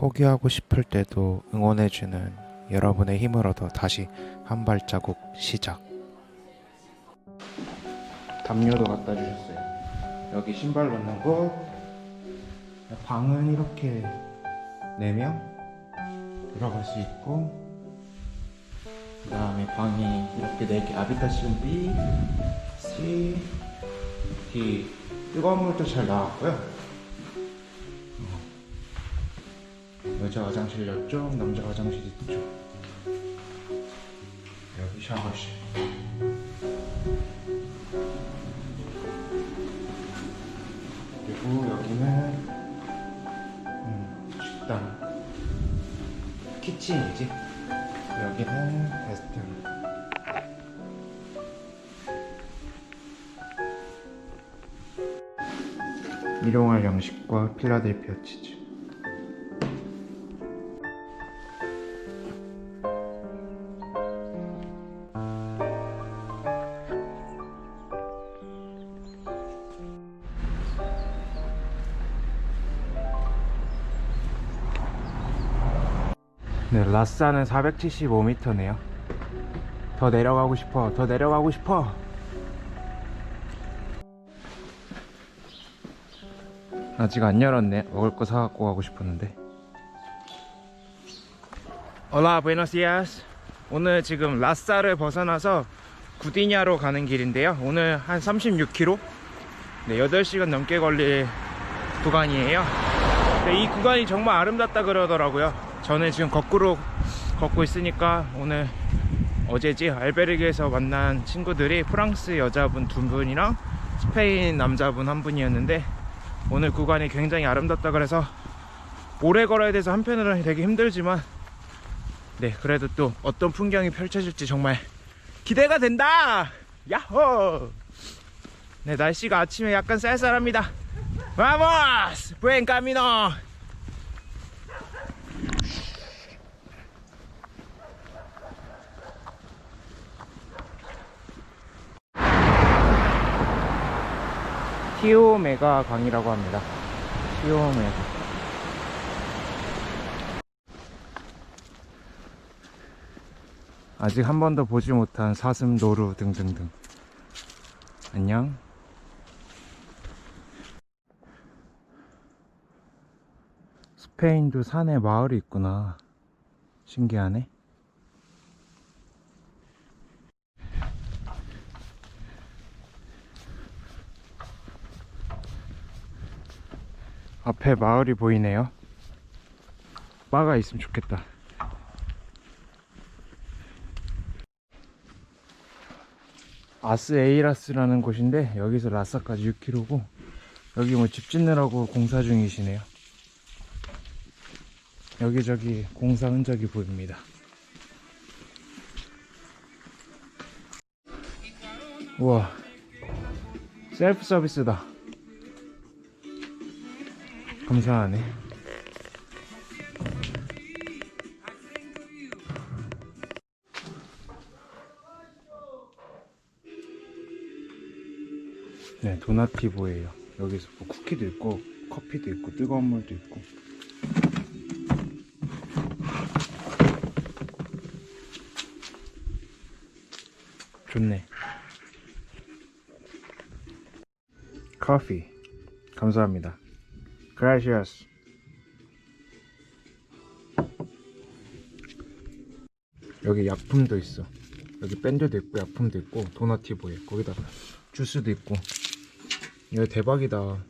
포기하고 싶을 때도 응원해주는 여러분의 얻어 다시 한 발자국 시작. 담요도 갖다 주셨어요. 여기 신발 넣는 곳. 방은 이렇게 4명 들어갈 수 있고 그 다음에 방이 이렇게 4개 아비타시움 B, C, D 뜨거운 물도 잘 나왔고요 여자 화장실 이쪽 남자 화장실 이쪽 여기 샤워실. 그리고 여기는 음, 식당. 키친이지? 여기는 게스트룸 일용할 양식과 필라델피아 치즈 라싸는 475m네요. 더 내려가고 싶어. 더 내려가고 싶어. 아직 안 열었네. 먹을 거 사갖고 가고 싶었는데. Buenos días. 오늘 지금 라싸를 벗어나서 구디냐로 가는 길인데요. 오늘 한 36km? 네, 8시간 넘게 걸릴 구간이에요. 네, 이 구간이 정말 아름답다 그러더라고요. 저는 지금 거꾸로 걷고 있으니까 오늘 어제지 알베르게에서 만난 친구들이 프랑스 여자분 두 분이랑 스페인 남자분 한 분이었는데 오늘 구간이 굉장히 아름답다 그래서 오래 걸어야 돼서 한편으로는 되게 힘들지만 네 그래도 또 어떤 풍경이 펼쳐질지 정말 기대가 된다 야호 네 날씨가 아침에 약간 쌀쌀합니다 Vamos! Buen camino! 티오메가 강이라고 합니다. 티오메가. 아직 한 번도 보지 못한 사슴, 노루 등등등. 안녕. 스페인도 산에 마을이 있구나. 신기하네. 앞에 마을이 보이네요. 바가 있으면 좋겠다. 아스 에이라스라는 곳인데 여기서 라싸까지 6km고 여기 뭐 집 짓느라고 공사 중이시네요. 여기저기 공사 흔적이 보입니다. 우와, 셀프 서비스다. 감사하네. 네, 도나티보예요. 여기서 뭐 쿠키도 있고, 커피도 있고, 뜨거운 물도 있고. 좋네. 커피. 감사합니다. Gracias. 여기 약품도 있어. 여기 밴드도 있고 약품도 있고 도나티보에 거기다 주스도 있고. 이거 대박이다.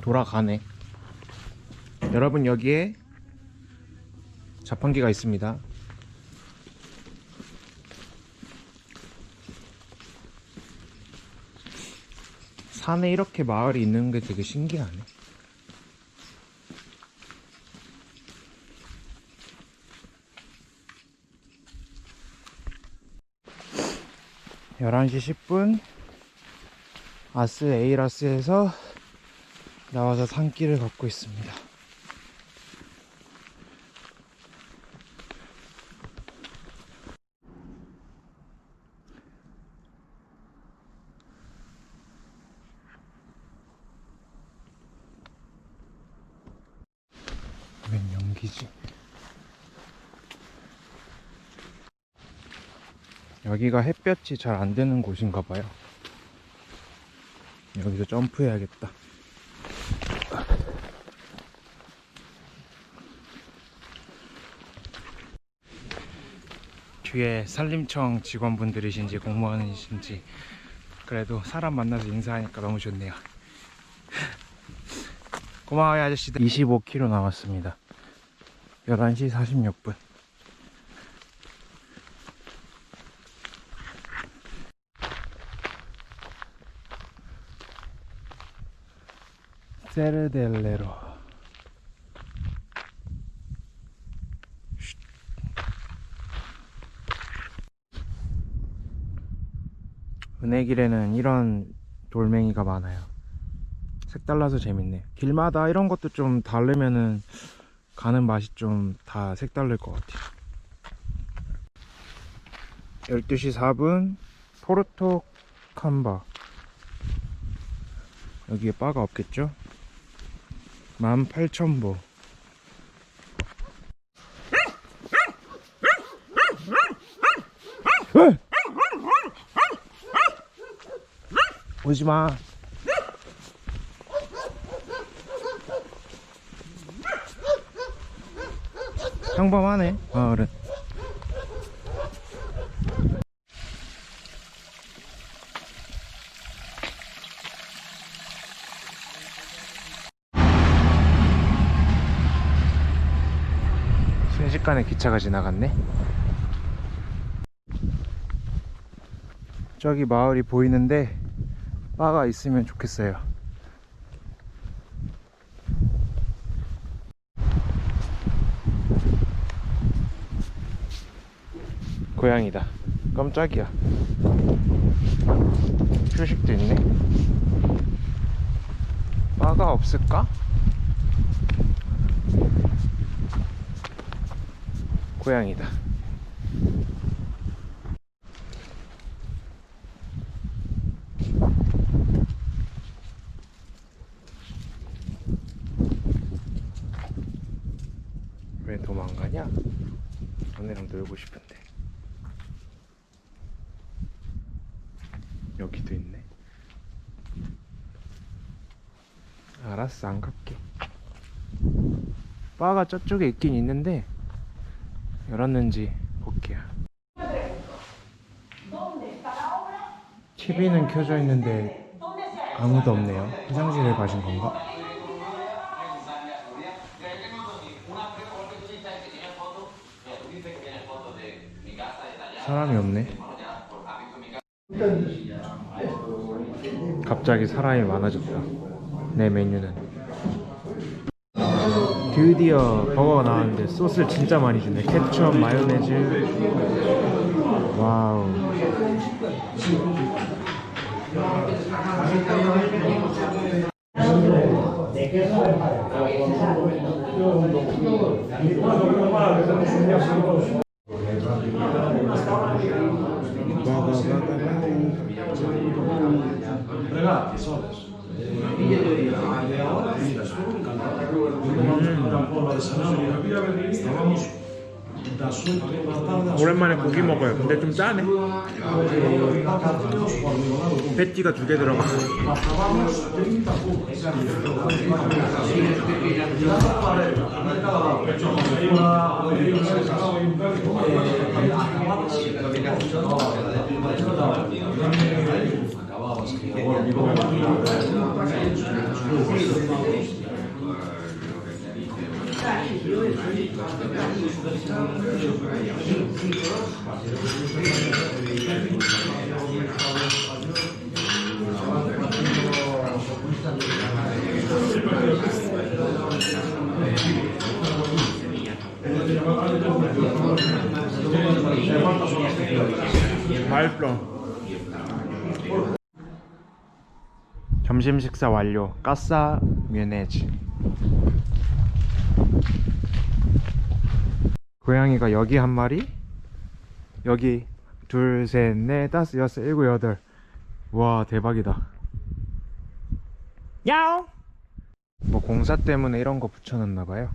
돌아가네. 여러분 여기에 자판기가 있습니다. 산에 이렇게 마을이 있는 게 되게 신기하네. 열한 시 10분 아스 에이라스에서 나와서 산길을 걷고 있습니다. 여기지. 여기가 햇볕이 잘 안 되는 곳인가 봐요. 여기서 점프해야겠다. 뒤에 산림청 직원분들이신지 공무원이신지 그래도 사람 만나서 인사하니까 너무 좋네요. 고마워요 아저씨들 25km 남았습니다 11시 46분 세르델레로 쉿. 은혜길에는 이런 돌멩이가 많아요 색달라서 재밌네. 길마다 이런 것도 좀 다르면은 가는 맛이 좀 다 색다를 것 같아요. 12시 4분 포르토 캄바 여기에 바가 없겠죠? 18,000보 오지마 평범하네. 마을은 순식간에 기차가 지나갔네. 저기 마을이 보이는데 바가 있으면 좋겠어요 고양이다. 깜짝이야. 표식도 있네. 바가 없을까? 고양이다. 왜 도망가냐? 너네랑 놀고 싶은데. 여기도 있네. 알았어, 안 갈게. 바가 저쪽에 있긴 있는데, 열었는지 볼게요. TV는 켜져 있는데, 아무도 없네요. 화장실에 가신 건가? 사람이 없네. 갑자기 사람이 많아졌다. 내 메뉴는. 드디어 버거가 나왔는데 소스를 진짜 많이 주네. 케첩, 마요네즈. 와우. Regate, soles. 오랜만에 고기 먹어요. 근데 좀 짜네. 패티가 두 개 들어가. 점심 식사 완료. 까싸 뮤네즈. 고양이가 여기 한 마리, 여기 둘, 셋, 넷, 다섯, 여섯, 일곱, 여덟. 와 대박이다. 야옹. 뭐 공사 때문에 이런 거 붙여놨나 봐요.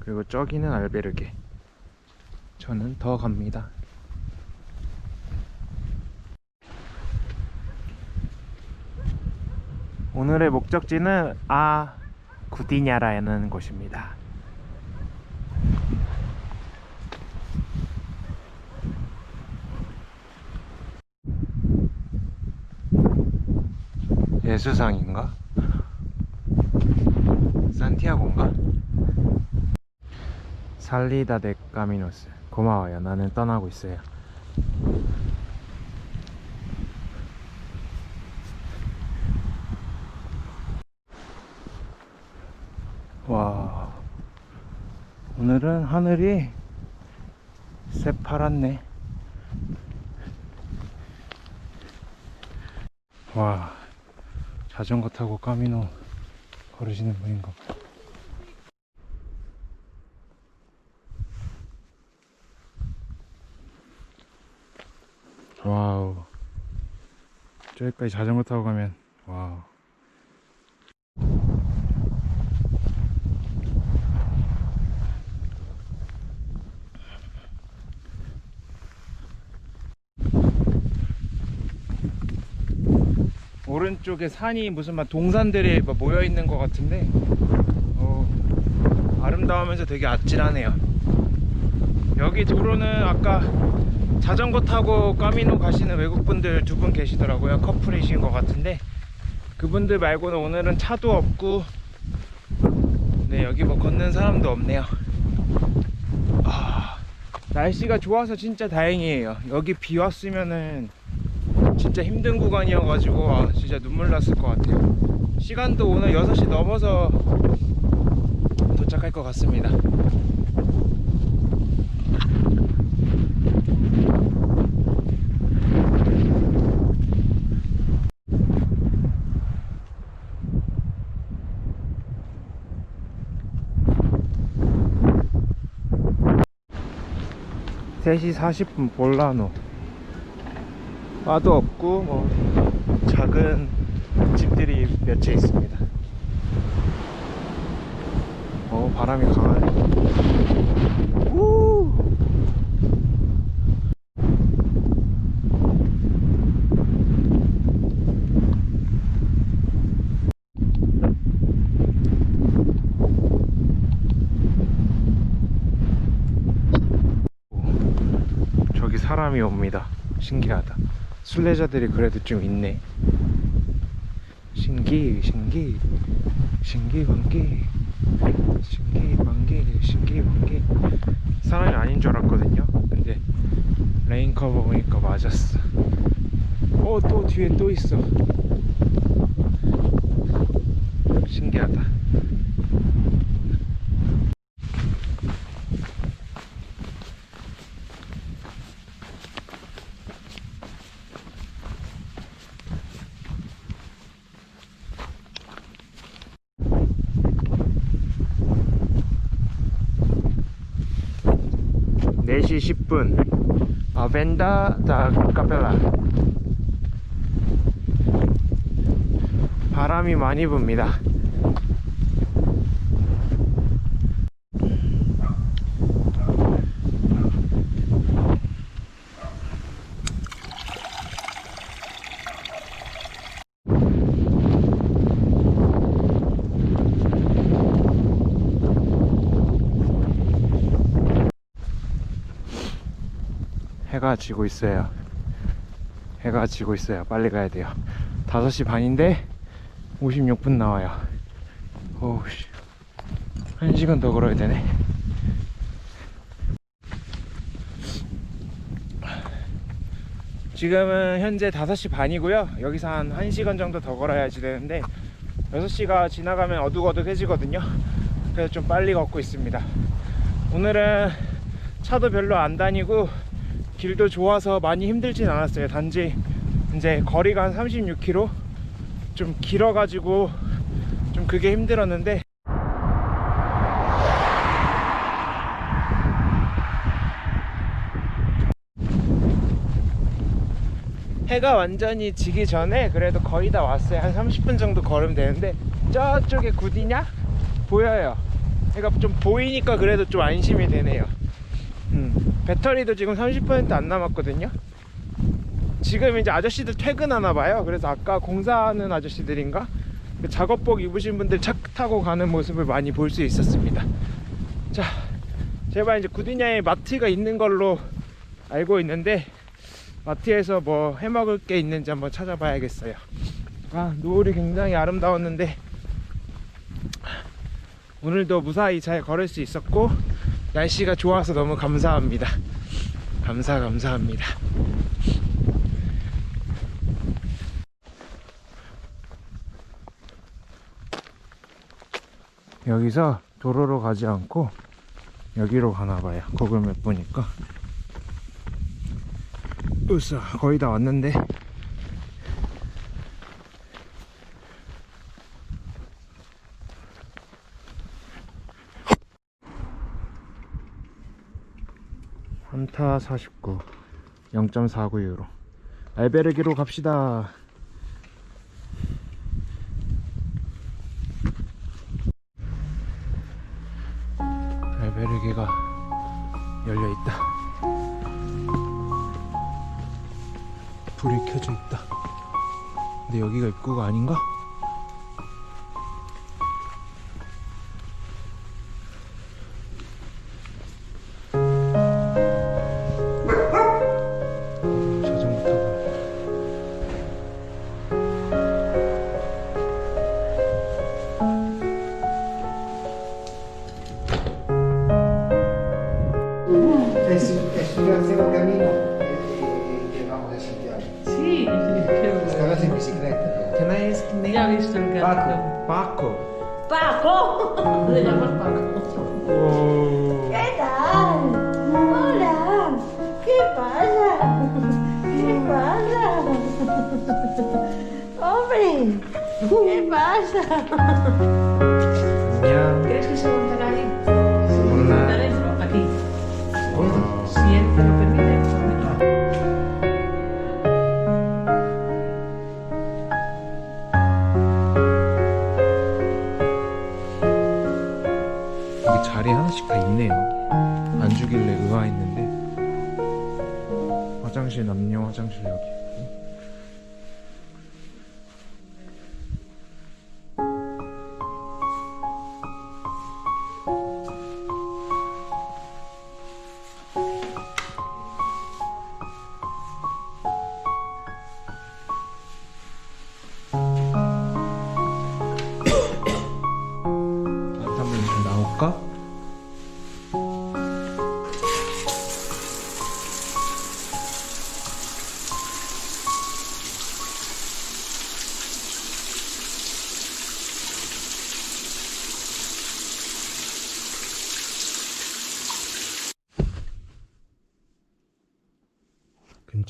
그리고 저기는 알베르게. 저는 더 갑니다. 오늘의 목적지는 아 구디냐라는 곳입니다. 예수상인가? 산티아고인가? 살리다 데 까미노스. 고마워요. 나는 떠나고 있어요. 와. 오늘은 하늘이 새파랗네. 와 자전거 타고 까미노 걸으시는 분인가 봐요. 와우. 저기까지 자전거 타고 가면 와우 오른쪽에 산이 무슨 막 동산들이 막 모여 있는 것 같은데 어, 아름다우면서 되게 아찔하네요. 여기 도로는 아까 자전거 타고 까미노 가시는 외국분들 두 분 계시더라고요. 커플이신 것 같은데 그분들 말고는 오늘은 차도 없고 네 여기 뭐 걷는 사람도 없네요. 아, 날씨가 좋아서 진짜 다행이에요. 여기 비 왔으면은 진짜 힘든 구간이어가지고 아, 진짜 눈물 났을 것 같아요. 시간도 오늘 6시 넘어서 도착할 것 같습니다. 세시 40분 볼라노 바도 없고 뭐 작은 집들이 몇 채 있습니다. 어 바람이 강하네. 우! 저기 사람이 옵니다. 신기하다. 순례자들이 그래도 좀 있네. 신기, 신기, 신기방기, 신기방기, 신기방기. 사람이 아닌 줄 알았거든요. 근데 레인 커버 보니까 맞았어. 어, 또 뒤에 또 있어. 신기하다. 네시 10분. 아벤다 다 카펠라. 바람이 많이 붑니다 지고 있어요. 해가 지고 있어요. 빨리 가야 돼요. 5시 반인데 56분 나와요. 오우 씨. 1시간 더 걸어야 되네. 지금은 현재 5시 반이고요. 여기서 한 1시간 정도 더 걸어야지 되는데 6시가 지나가면 어둑어둑해지거든요. 그래서 좀 빨리 걷고 있습니다. 오늘은 차도 별로 안 다니고 길도 좋아서 많이 힘들진 않았어요. 단지 이제 거리가 한 36km 좀 길어가지고 좀 그게 힘들었는데 해가 완전히 지기 전에 그래도 거의 다 왔어요. 한 30분 정도 걸으면 되는데 저쪽에 구디냐 보여요. 그러니까 좀 보이니까 그래도 좀 안심이 되네요. 음, 배터리도 지금 30%안 남았거든요. 지금 이제 아저씨들 퇴근하나 봐요. 그래서 아까 공사하는 아저씨들인가 그 작업복 입으신 분들 차 타고 가는 모습을 많이 볼 수 있었습니다. 자, 제발 이제 구디냐에 마트가 있는 걸로 알고 있는데 마트에서 뭐 해먹을 게 있는지 한번 찾아봐야겠어요. 아, 노을이 굉장히 아름다웠는데 오늘도 무사히 잘 걸을 수 있었고 날씨가 좋아서 너무 감사합니다. 감사 감사합니다. 여기서 도로로 가지 않고 여기로 가나 봐요. 구글 맵 보니까. 으쌰, 거의 다 왔는데. 한타 49 0.49유로 알베르기로 갑시다. 알베르기가 열려있다. 불이 켜져 있다. 근데 여기가 입구가 아닌가? ¿Qué pasa? 안녕 ¿Crees que se montará ahí? 몰라 Adentro, aquí. Si él te lo permite. 여기 자리 하나씩 다 있네요. 안 주길래 의아했는데 화장실 남녀 화장실 여기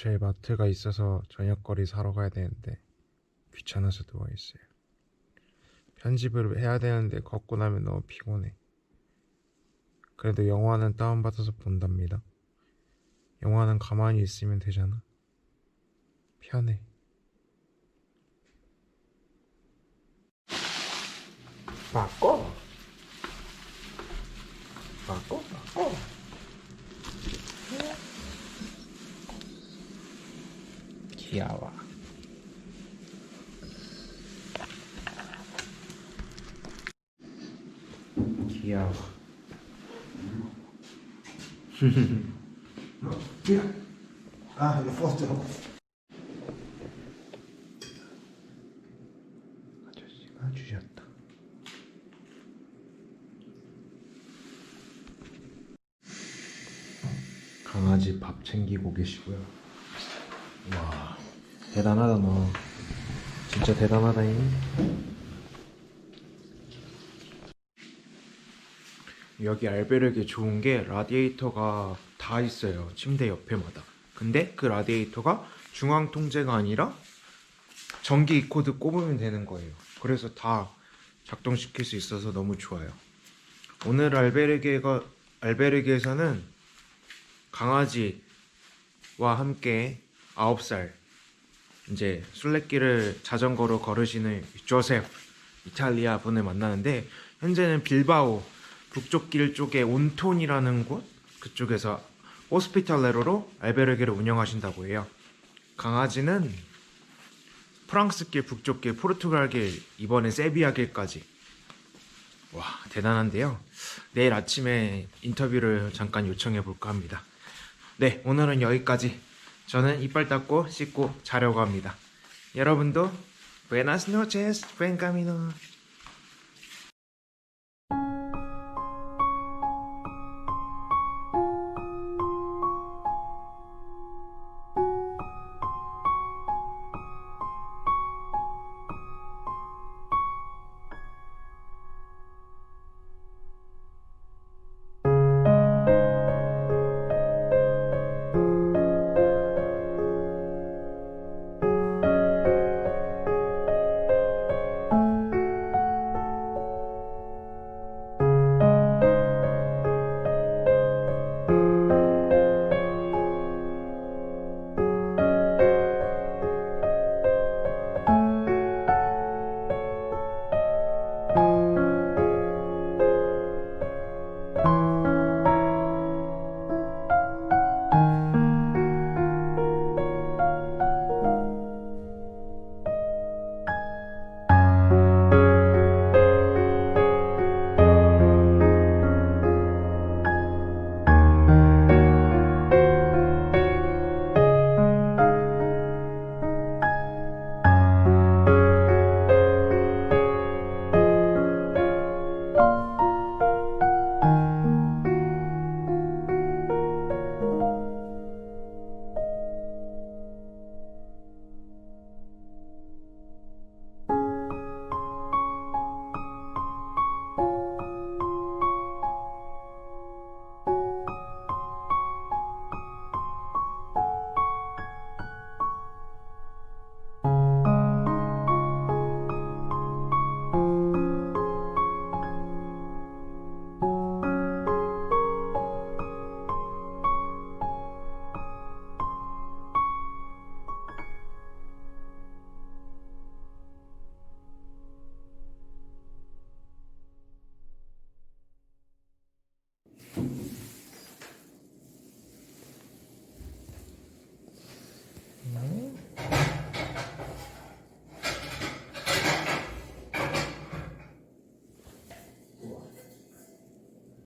근처에 마트가 있어서 저녁거리 사러 가야 되는데 귀찮아서 누워 있어요. 편집을 해야 되는데 걷고 나면 너무 피곤해. 그래도 영화는 다운받아서 본답니다. 영화는 가만히 있으면 되잖아. 편해. 바꿔. 바꿔, 바꿔. 귀여워. 귀여워. Ah, la foto. 아저씨가 주셨다. 강아지 밥 챙기고 계시고요. 와, 대단하다 너. 진짜 대단하다잉. 여기 알베르기 좋은 게 라디에이터가 다 있어요. 침대 옆에마다. 근데 그 라디에이터가 중앙 통제가 아니라 전기 코드 꼽으면 되는 거예요. 그래서 다 작동시킬 수 있어서 너무 좋아요. 오늘 알베르게가 알베르게에서는 강아지와 함께 9살 이제 순례길을 자전거로 걸으시는 조셉 이탈리아 분을 만나는데 현재는 빌바오 북쪽 길 쪽에 온톤이라는 곳 그쪽에서 호스피탈레로로 알베르게를 운영하신다고 해요. 강아지는 프랑스 길, 북쪽 길, 포르투갈 길, 이번에 세비야 길까지. 와, 대단한데요. 내일 아침에 인터뷰를 잠깐 요청해 볼까 합니다. 네, 오늘은 여기까지. 저는 이빨 닦고 씻고 자려고 합니다. 여러분도 Buenas noches, buen camino.